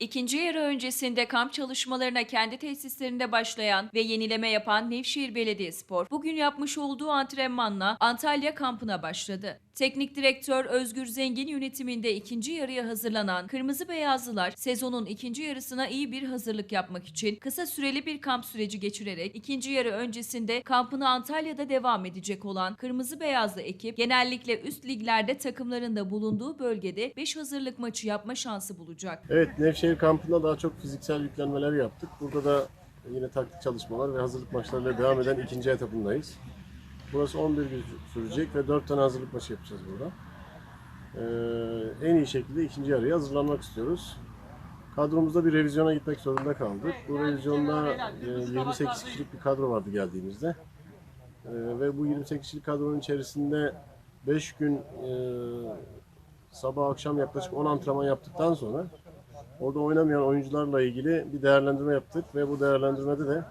İkinci yarı öncesinde kamp çalışmalarına kendi tesislerinde başlayan ve yenileme yapan Nevşehir Belediyespor bugün yapmış olduğu antrenmanla Antalya kampına başladı. Teknik direktör Özgür Zengin yönetiminde ikinci yarıya hazırlanan Kırmızı Beyazlılar sezonun ikinci yarısına iyi bir hazırlık yapmak için kısa süreli bir kamp süreci geçirerek ikinci yarı öncesinde kampını Antalya'da devam edecek olan Kırmızı Beyazlı ekip genellikle üst liglerde takımların da bulunduğu bölgede 5 hazırlık maçı yapma şansı bulacak. Evet, Nevşehir kampında daha çok fiziksel yüklenmeler yaptık. Burada da yine taktik çalışmalar ve hazırlık maçlarıyla devam eden ikinci etapındayız. Burası 11 gün sürecek ve 4 tane hazırlık maçı yapacağız burada. Ee, en iyi şekilde ikinci yarıya hazırlanmak istiyoruz. Kadromuzda bir revizyona gitmek zorunda kaldık. Bu revizyonda e, 28 kişilik bir kadro vardı geldiğimizde. Ee, ve bu 28 kişilik kadronun içerisinde 5 gün e, sabah akşam yaklaşık 10 antrenman yaptıktan sonra orada oynamayan oyuncularla ilgili bir değerlendirme yaptık ve bu değerlendirmede de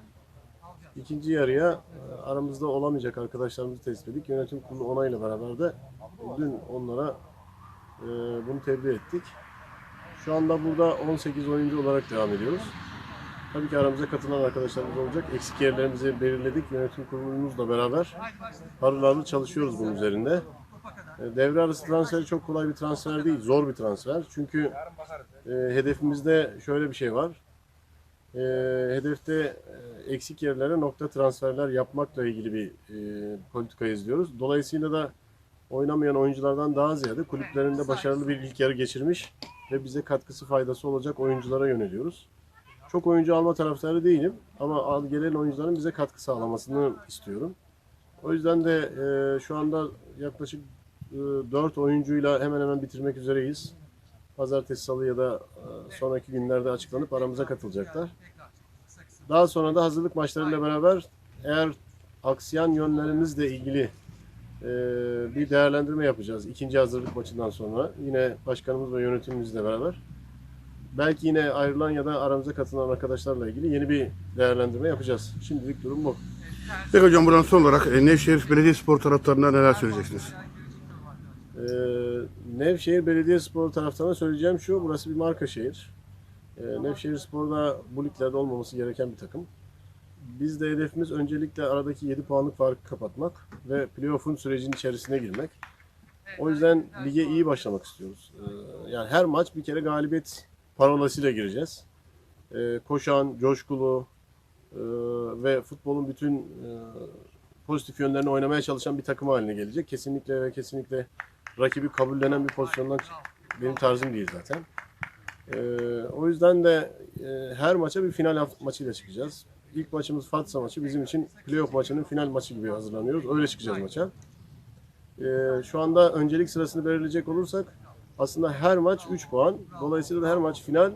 ikinci yarıya e, aramızda olamayacak arkadaşlarımızı tespit ettik. Yönetim kurulu onayla beraber de dün onlara e, bunu tebliğ ettik. Şu anda burada 18 oyuncu olarak devam ediyoruz. Tabii ki aramıza katılan arkadaşlarımız olacak. Eksik yerlerimizi belirledik. Yönetim kurulumuzla beraber harıl çalışıyoruz bunun üzerinde. E, Devre arası transferi çok kolay bir transfer değil, zor bir transfer. Çünkü e, hedefimizde şöyle bir şey var. E, hedefte e, eksik yerlere nokta transferler yapmakla ilgili bir e, politika izliyoruz. Dolayısıyla da oynamayan oyunculardan daha ziyade kulüplerinde başarılı bir ilk yarı geçirmiş ve bize katkısı faydası olacak oyunculara yöneliyoruz. Çok oyuncu alma taraftarı değilim ama gelen oyuncuların bize katkı sağlamasını istiyorum. O yüzden de e, şu anda yaklaşık 4 oyuncuyla hemen hemen bitirmek üzereyiz. Pazartesi, salı ya da e, sonraki günlerde açıklanıp aramıza katılacaklar. Daha sonra da hazırlık maçlarıyla beraber eğer aksayan yönlerimizle ilgili e, bir değerlendirme yapacağız. İkinci hazırlık maçından sonra yine başkanımız ve yönetimimizle beraber. Belki yine ayrılan ya da aramıza katılan arkadaşlarla ilgili yeni bir değerlendirme yapacağız. Şimdilik durum bu. Peki hocam buradan son olarak e, Nevşehir Belediyespor taraftarına neler söyleyeceksiniz? Ee, Nevşehir Belediyespor taraftarına söyleyeceğim şu, burası bir marka şehir. Ee, Nevşehir Spor'da bu liglerde olmaması gereken bir takım. Biz de hedefimiz öncelikle aradaki 7 puanlık farkı kapatmak ve playoff'un sürecinin içerisine girmek. O yüzden lige iyi başlamak istiyoruz. Ee, yani her maç bir kere galibiyet parolasıyla gireceğiz. Ee, koşan, coşkulu e, ve futbolun bütün e, pozitif yönlerini oynamaya çalışan bir takım haline gelecek. Kesinlikle ve kesinlikle rakibi kabullenen bir pozisyondan benim tarzım değil zaten. Ee, o yüzden de e, her maça bir final maçıyla çıkacağız. İlk maçımız Fatsa maçı bizim için playoff maçının final maçı gibi hazırlanıyoruz. Öyle çıkacağız maça. Ee, şu anda öncelik sırasını belirleyecek olursak aslında her maç 3 puan. Dolayısıyla da her maç final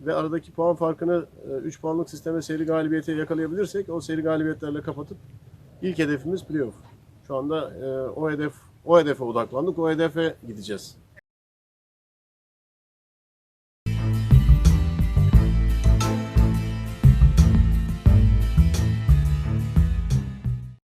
ve aradaki puan farkını 3 puanlık sisteme seri galibiyete yakalayabilirsek o seri galibiyetlerle kapatıp ilk hedefimiz playoff. Şu anda e, o hedef o hedefe odaklandık. O hedefe gideceğiz.